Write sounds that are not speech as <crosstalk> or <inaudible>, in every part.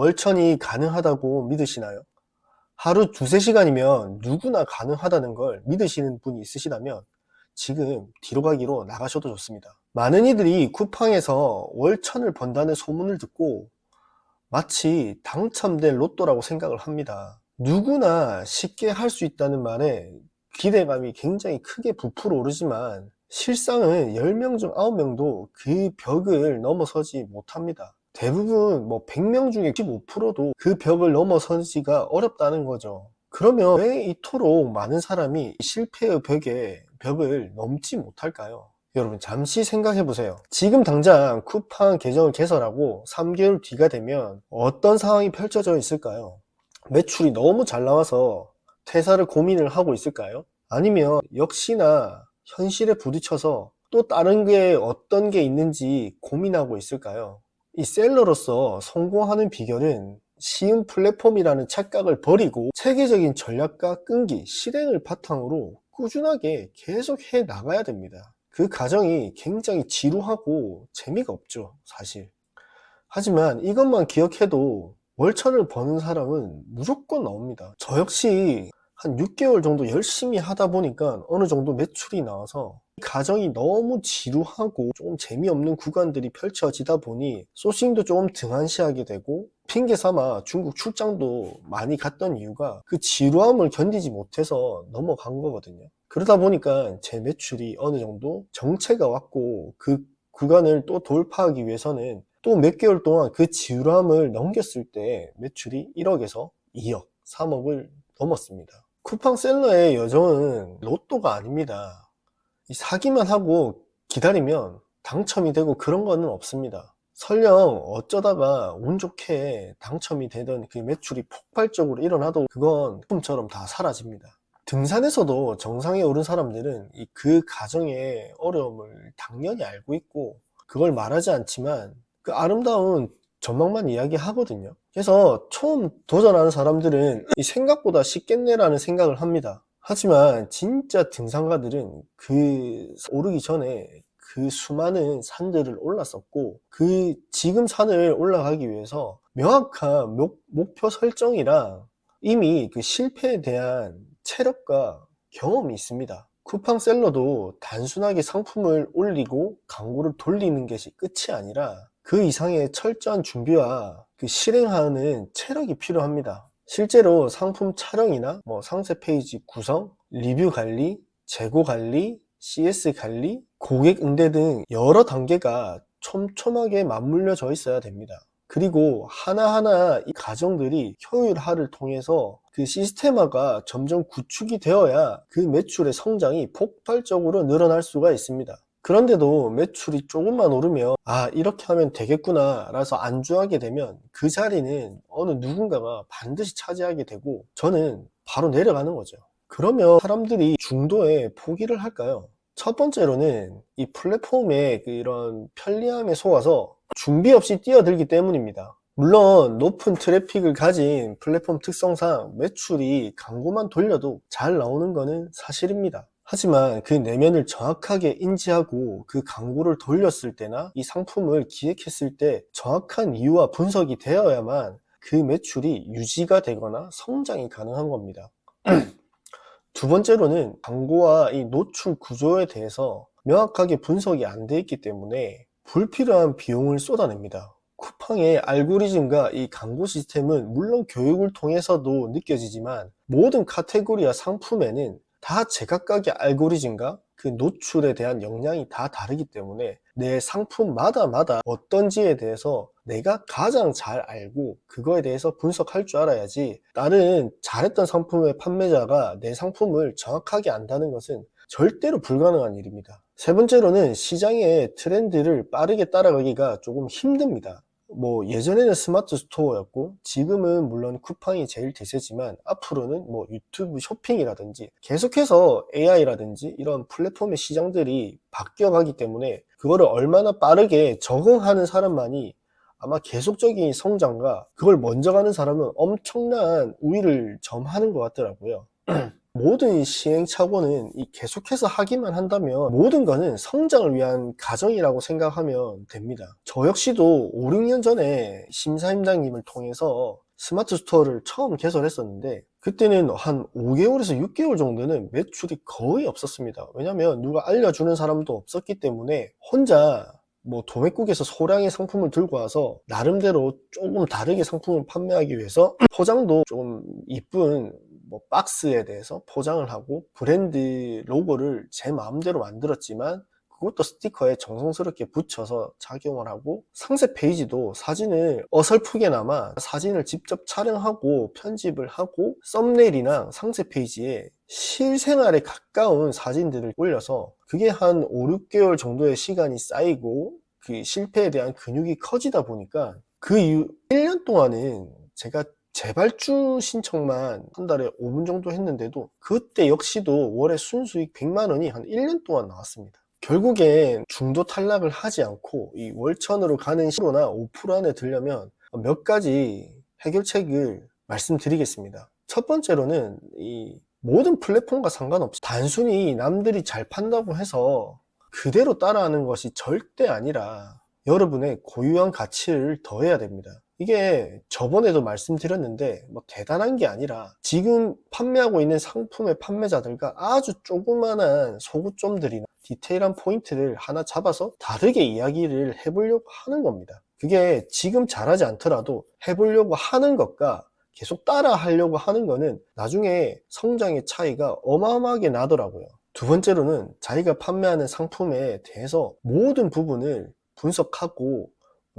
월천이 가능하다고 믿으시나요? 하루 두세 시간이면 누구나 가능하다는 걸 믿으시는 분이 있으시다면 지금 뒤로 가기로 나가셔도 좋습니다. 많은 이들이 쿠팡에서 월천을 번다는 소문을 듣고 마치 당첨된 로또라고 생각을 합니다. 누구나 쉽게 할 수 있다는 말에 기대감이 굉장히 크게 부풀어 오르지만 실상은 10명 중 9명도 그 벽을 넘어서지 못합니다. 대부분 뭐 100명 중에 15%도 그 벽을 넘어서지가 어렵다는 거죠. 그러면 왜 이토록 많은 사람이 실패의 벽에 벽을 넘지 못할까요? 여러분 잠시 생각해 보세요. 지금 당장 쿠팡 계정을 개설하고 3개월 뒤가 되면 어떤 상황이 펼쳐져 있을까요? 매출이 너무 잘 나와서 퇴사를 고민을 하고 있을까요? 아니면 역시나 현실에 부딪혀서 또 다른 게 어떤 게 있는지 고민하고 있을까요? 이 셀러로서 성공하는 비결은 쉬운 플랫폼이라는 착각을 버리고 체계적인 전략과 끈기, 실행을 바탕으로 꾸준하게 계속 해 나가야 됩니다. 그 과정이 굉장히 지루하고 재미가 없죠, 사실. 하지만 이것만 기억해도 월천을 버는 사람은 무조건 나옵니다. 저 역시 한 6개월 정도 열심히 하다 보니까 어느 정도 매출이 나와서 이 과정이 너무 지루하고 조금 재미없는 구간들이 펼쳐지다 보니 소싱도 조금 등한시하게 되고 핑계 삼아 중국 출장도 많이 갔던 이유가 그 지루함을 견디지 못해서 넘어간 거거든요. 그러다 보니까 제 매출이 어느 정도 정체가 왔고 그 구간을 또 돌파하기 위해서는 또 몇 개월 동안 그 지루함을 넘겼을 때 매출이 1억에서 2억, 3억을 넘었습니다. 쿠팡 셀러의 여정은 로또가 아닙니다. 이 사기만 하고 기다리면 당첨이 되고 그런 거는 없습니다. 설령 어쩌다가 운 좋게 당첨이 되던 그 매출이 폭발적으로 일어나도 그건 꿈처럼 다 사라집니다. 등산에서도 정상에 오른 사람들은 이그 과정의 어려움을 당연히 알고 있고 그걸 말하지 않지만 그 아름다운 전망만 이야기하거든요. 그래서 처음 도전하는 사람들은 이 생각보다 쉽겠네라는 생각을 합니다. 하지만 진짜 등산가들은 그 오르기 전에 그 수많은 산들을 올랐었고 그 지금 산을 올라가기 위해서 명확한 목, 목표 설정이랑 이미 그 실패에 대한 체력과 경험이 있습니다. 쿠팡 셀러도 단순하게 상품을 올리고 광고를 돌리는 것이 끝이 아니라 그 이상의 철저한 준비와 그 실행하는 체력이 필요합니다. 실제로 상품 촬영이나 뭐 상세 페이지 구성, 리뷰 관리, 재고 관리, CS 관리, 고객 응대 등 여러 단계가 촘촘하게 맞물려져 있어야 됩니다. 그리고 하나하나 이 과정들이 효율화를 통해서 그 시스템화가 점점 구축이 되어야 그 매출의 성장이 폭발적으로 늘어날 수가 있습니다. 그런데도 매출이 조금만 오르면 아 이렇게 하면 되겠구나 라서 안주하게 되면 그 자리는 어느 누군가가 반드시 차지하게 되고 저는 바로 내려가는 거죠. 그러면 사람들이 중도에 포기를 할까요? 첫 번째로는 이 플랫폼의 그 이런 편리함에 속아서 준비 없이 뛰어들기 때문입니다. 물론 높은 트래픽을 가진 플랫폼 특성상 매출이 광고만 돌려도 잘 나오는 것은 사실입니다 하지만 그 내면을 정확하게 인지하고 그 광고를 돌렸을 때나 이 상품을 기획했을 때 정확한 이유와 분석이 되어야만 그 매출이 유지가 되거나 성장이 가능한 겁니다. <clears throat> 두 번째로는 광고와 이 노출 구조에 대해서 명확하게 분석이 안 돼 있기 때문에 불필요한 비용을 쏟아냅니다. 쿠팡의 알고리즘과 이 광고 시스템은 물론 교육을 통해서도 느껴지지만 모든 카테고리와 상품에는 다 제각각의 알고리즘과 그 노출에 대한 역량이 다 다르기 때문에 내 상품마다 마다 어떤지에 대해서 내가 가장 잘 알고 그거에 대해서 분석할 줄 알아야지 다른 잘했던 상품의 판매자가 내 상품을 정확하게 안다는 것은 절대로 불가능한 일입니다. 세 번째로는 시장의 트렌드를 빠르게 따라가기가 조금 힘듭니다. 뭐 예전에는 스마트 스토어였고 지금은 물론 쿠팡이 제일 대세지만 앞으로는 뭐 유튜브 쇼핑이라든지 계속해서 AI라든지 이런 플랫폼의 시장들이 바뀌어가기 때문에 그거를 얼마나 빠르게 적응하는 사람만이 아마 계속적인 성장과 그걸 먼저 가는 사람은 엄청난 우위를 점하는 것 같더라고요. <clears throat> 모든 시행착오는 이 계속해서 하기만 한다면 모든 거는 성장을 위한 과정이라고 생각하면 됩니다. 저 역시도 5, 6년 전에 심사임당님을 통해서 스마트 스토어를 처음 개설했었는데 그때는 한 5개월에서 6개월 정도는 매출이 거의 없었습니다. 왜냐면 누가 알려주는 사람도 없었기 때문에 혼자 뭐 도매국에서 소량의 상품을 들고 와서 나름대로 조금 다르게 상품을 판매하기 위해서 포장도 좀 이쁜 뭐 박스에 대해서 포장을 하고 브랜드 로고를 제 마음대로 만들었지만 그것도 스티커에 정성스럽게 붙여서 작용을 하고 상세 페이지도 사진을 어설프게나마 사진을 직접 촬영하고 편집을 하고 썸네일이나 상세 페이지에 실생활에 가까운 사진들을 올려서 그게 한 5, 6개월 정도의 시간이 쌓이고 그 실패에 대한 근육이 커지다 보니까 그 이후 1년 동안은 제가 재발주 신청만 한 달에 5분 정도 했는데도 그때 역시도 월에 순수익 100만 원이 한 1년 동안 나왔습니다. 결국엔 중도 탈락을 하지 않고 이 월천으로 가는 10%나 5% 안에 들려면 몇 가지 해결책을 말씀드리겠습니다. 첫 번째로는 이 모든 플랫폼과 상관없이 단순히 남들이 잘 판다고 해서 그대로 따라하는 것이 절대 아니라 여러분의 고유한 가치를 더해야 됩니다. 이게 저번에도 말씀드렸는데 뭐 대단한 게 아니라 지금 판매하고 있는 상품의 판매자들과 아주 조그만한 소구점들이나 디테일한 포인트를 하나 잡아서 다르게 이야기를 해보려고 하는 겁니다. 그게 지금 잘하지 않더라도 해보려고 하는 것과 계속 따라 하려고 하는 거는 나중에 성장의 차이가 어마어마하게 나더라고요. 두 번째로는 자기가 판매하는 상품에 대해서 모든 부분을 분석하고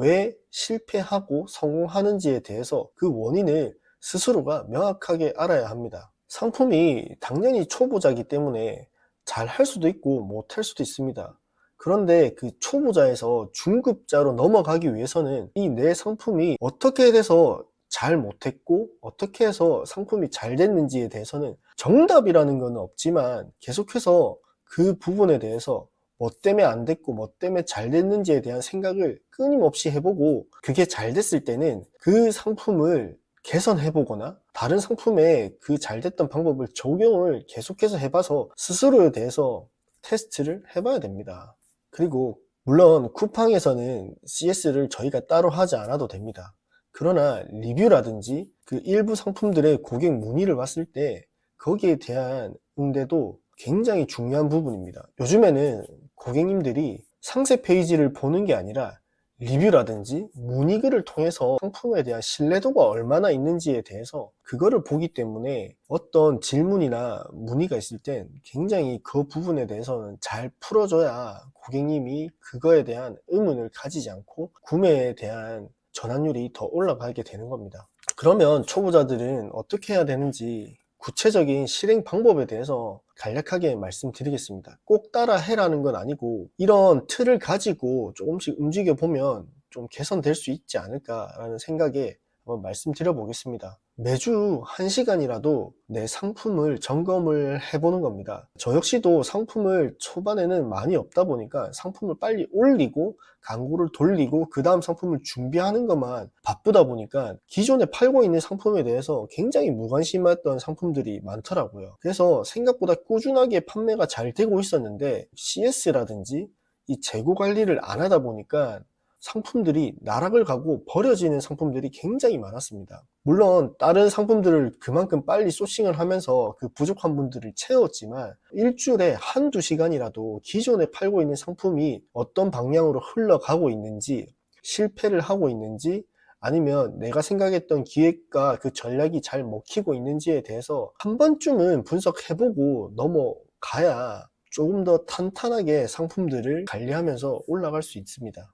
왜 실패하고 성공하는지에 대해서 그 원인을 스스로가 명확하게 알아야 합니다. 상품이 당연히 초보자이기 때문에 잘 할 수도 있고 못할 수도 있습니다. 그런데 그 초보자에서 중급자로 넘어가기 위해서는 이 내 상품이 어떻게 돼서 잘 못했고 어떻게 해서 상품이 잘 됐는지에 대해서는 정답이라는 건 없지만 계속해서 그 부분에 대해서 뭐 때문에 안 됐고 뭐 때문에 잘 됐는지에 대한 생각을 끊임없이 해보고 그게 잘 됐을 때는 그 상품을 개선해보거나 다른 상품에 그 잘 됐던 방법을 적용을 계속해서 해봐서 스스로에 대해서 테스트를 해봐야 됩니다. 그리고 물론 쿠팡에서는 CS를 저희가 따로 하지 않아도 됩니다. 그러나 리뷰라든지 그 일부 상품들의 고객 문의를 봤을 때 거기에 대한 응대도 굉장히 중요한 부분입니다. 요즘에는 고객님들이 상세 페이지를 보는 게 아니라 리뷰라든지 문의글을 통해서 상품에 대한 신뢰도가 얼마나 있는지에 대해서 그거를 보기 때문에 어떤 질문이나 문의가 있을 땐 굉장히 그 부분에 대해서는 잘 풀어줘야 고객님이 그거에 대한 의문을 가지지 않고 구매에 대한 전환율이 더 올라가게 되는 겁니다. 그러면 초보자들은 어떻게 해야 되는지 구체적인 실행 방법에 대해서 간략하게 말씀드리겠습니다. 꼭 따라 해라는 건 아니고 이런 틀을 가지고 조금씩 움직여 보면 좀 개선될 수 있지 않을까라는 생각에 한번 말씀드려 보겠습니다. 매주 1시간이라도 내 상품을 점검을 해보는 겁니다. 저 역시도 상품을 초반에는 많이 없다 보니까 상품을 빨리 올리고 광고를 돌리고 그 다음 상품을 준비하는 것만 바쁘다 보니까 기존에 팔고 있는 상품에 대해서 굉장히 무관심했던 상품들이 많더라고요. 그래서 생각보다 꾸준하게 판매가 잘 되고 있었는데 CS라든지 이 재고 관리를 안 하다 보니까 상품들이 나락을 가고 버려지는 상품들이 굉장히 많았습니다. 물론 다른 상품들을 그만큼 빨리 소싱을 하면서 그 부족한 분들을 채웠지만 일주일에 한두 시간이라도 기존에 팔고 있는 상품이 어떤 방향으로 흘러가고 있는지 실패를 하고 있는지 아니면 내가 생각했던 기획과 그 전략이 잘 먹히고 있는지에 대해서 한 번쯤은 분석해보고 넘어가야 조금 더 탄탄하게 상품들을 관리하면서 올라갈 수 있습니다.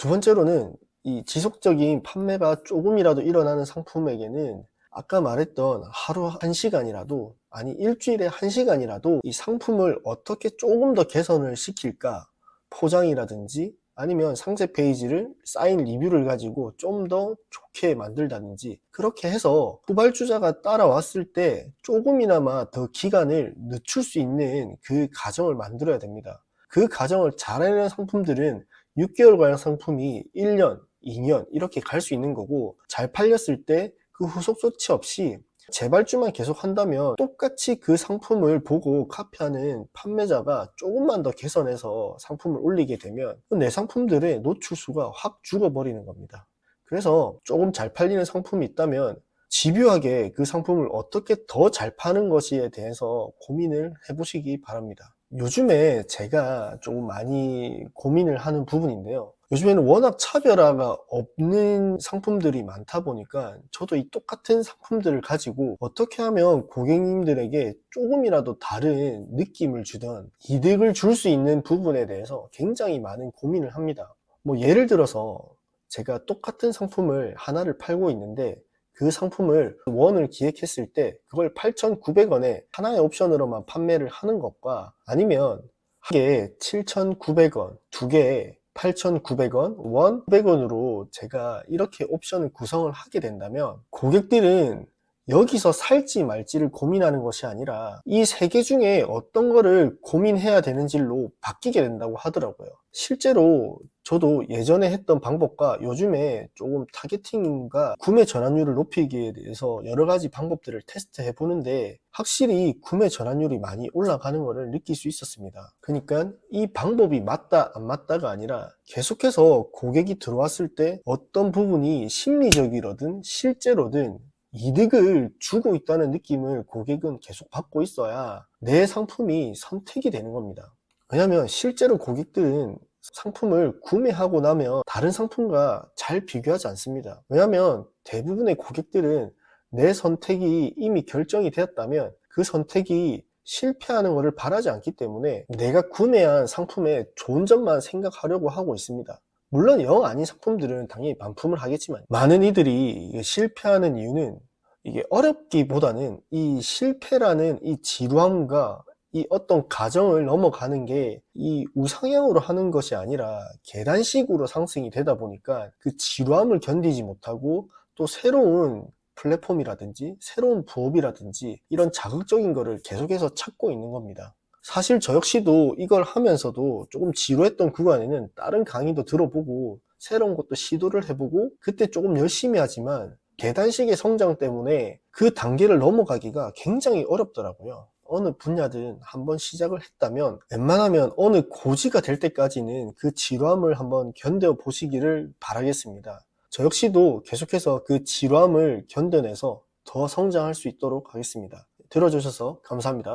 두 번째로는 이 지속적인 판매가 조금이라도 일어나는 상품에게는 아까 말했던 하루 한 시간이라도 아니 일주일에 한 시간이라도 이 상품을 어떻게 조금 더 개선을 시킬까 포장이라든지 아니면 상세 페이지를 쌓인 리뷰를 가지고 좀 더 좋게 만들다든지 그렇게 해서 후발주자가 따라왔을 때 조금이나마 더 기간을 늦출 수 있는 그 과정을 만들어야 됩니다. 그 과정을 잘하는 상품들은 6개월 과정 상품이 1년, 2년 이렇게 갈 수 있는 거고 잘 팔렸을 때 그 후속 조치 없이 재발주만 계속 한다면 똑같이 그 상품을 보고 카피하는 판매자가 조금만 더 개선해서 상품을 올리게 되면 내 상품들의 노출수가 확 죽어버리는 겁니다. 그래서 조금 잘 팔리는 상품이 있다면 집요하게 그 상품을 어떻게 더 잘 파는 것에 대해서 고민을 해보시기 바랍니다. 요즘에 제가 조금 많이 고민을 하는 부분인데요. 요즘에는 워낙 차별화가 없는 상품들이 많다 보니까 저도 이 똑같은 상품들을 가지고 어떻게 하면 고객님들에게 조금이라도 다른 느낌을 주던 이득을 줄 수 있는 부분에 대해서 굉장히 많은 고민을 합니다. 뭐 예를 들어서 제가 똑같은 상품을 하나를 팔고 있는데 그 상품을 원을 기획했을 때 그걸 8,900원에 하나의 옵션으로만 판매를 하는 것과 아니면 한 개에 7,900원, 두 개에 8,900원, 원 900원으로 제가 이렇게 옵션을 구성을 하게 된다면 고객들은 여기서 살지 말지를 고민하는 것이 아니라 이 세 개 중에 어떤 거를 고민해야 되는지로 바뀌게 된다고 하더라고요. 실제로 저도 예전에 했던 방법과 요즘에 조금 타겟팅과 구매 전환율을 높이기에 대해서 여러 가지 방법들을 테스트해 보는데 확실히 구매 전환율이 많이 올라가는 것을 느낄 수 있었습니다. 그러니까 이 방법이 맞다 안 맞다가 아니라 계속해서 고객이 들어왔을 때 어떤 부분이 심리적이로든 실제로든 이득을 주고 있다는 느낌을 고객은 계속 받고 있어야 내 상품이 선택이 되는 겁니다. 왜냐하면 실제로 고객들은 상품을 구매하고 나면 다른 상품과 잘 비교하지 않습니다. 왜냐하면 대부분의 고객들은 내 선택이 이미 결정이 되었다면 그 선택이 실패하는 것을 바라지 않기 때문에 내가 구매한 상품의 좋은 점만 생각하려고 하고 있습니다. 물론 영 아닌 상품들은 당연히 반품을 하겠지만 많은 이들이 실패하는 이유는 이게 어렵기보다는 이 실패라는 이 지루함과 이 어떤 가정을 넘어가는 게 이 우상향으로 하는 것이 아니라 계단식으로 상승이 되다 보니까 그 지루함을 견디지 못하고 또 새로운 플랫폼이라든지 새로운 부업이라든지 이런 자극적인 거를 계속해서 찾고 있는 겁니다. 사실 저 역시도 이걸 하면서도 조금 지루했던 구간에는 다른 강의도 들어보고 새로운 것도 시도를 해보고 그때 조금 열심히 하지만 계단식의 성장 때문에 그 단계를 넘어가기가 굉장히 어렵더라고요. 어느 분야든 한번 시작을 했다면 웬만하면 어느 고지가 될 때까지는 그 지루함을 한번 견뎌 보시기를 바라겠습니다. 저 역시도 계속해서 그 지루함을 견뎌내서 더 성장할 수 있도록 하겠습니다. 들어주셔서 감사합니다.